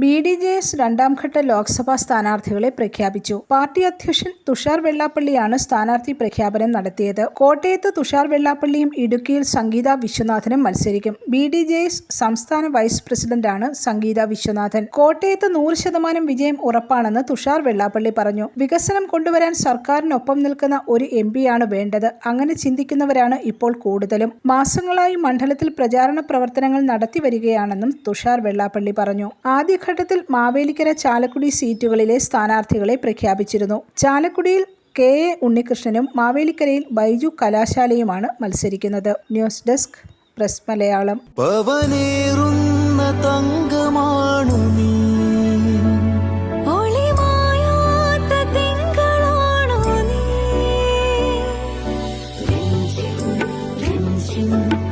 B D J S രണ്ടാംഘട്ട ലോക്സഭാ സ്ഥാനാർത്ഥികളെ പ്രഖ്യാപിച്ചു. പാർട്ടി അധ്യക്ഷൻ തുഷാർ വെള്ളാപ്പള്ളിയാണ് സ്ഥാനാർത്ഥി പ്രഖ്യാപനം നടത്തിയത്. കോട്ടയത്ത് തുഷാർ വെള്ളാപ്പള്ളിയും ഇടുക്കിയിൽ സംഗീത വിശ്വനാഥനും മത്സരിക്കും. ബി ഡി ജെ എസ് സംസ്ഥാന വൈസ് പ്രസിഡന്റാണ് സംഗീത വിശ്വനാഥൻ. കോട്ടയത്ത് നൂറ് ശതമാനം വിജയം ഉറപ്പാണെന്ന് തുഷാർ വെള്ളാപ്പള്ളി പറഞ്ഞു. വികസനം കൊണ്ടുവരാൻ സർക്കാരിനൊപ്പം നിൽക്കുന്ന ഒരു എം പിയാണ് വേണ്ടത്. അങ്ങനെ ചിന്തിക്കുന്നവരാണ് ഇപ്പോൾ കൂടുതലും. മാസങ്ങളായി മണ്ഡലത്തിൽ പ്രചാരണ പ്രവർത്തനങ്ങൾ നടത്തി വരികയാണെന്നും തുഷാർ വെള്ളാപ്പള്ളി പറഞ്ഞു. ആദ്യഘട്ടത്തിൽ മാവേലിക്കര ചാലക്കുടി സീറ്റുകളിലെ സ്ഥാനാർത്ഥികളെ പ്രഖ്യാപിച്ചിരുന്നു. ചാലക്കുടിയിൽ കെ. എ. ഉണ്ണികൃഷ്ണനും മാവേലിക്കരയിൽ ബൈജു കലാശാലയുമാണ് മത്സരിക്കുന്നത്. News desk press Malayalam. തങ്കമാണു നീ. നീ.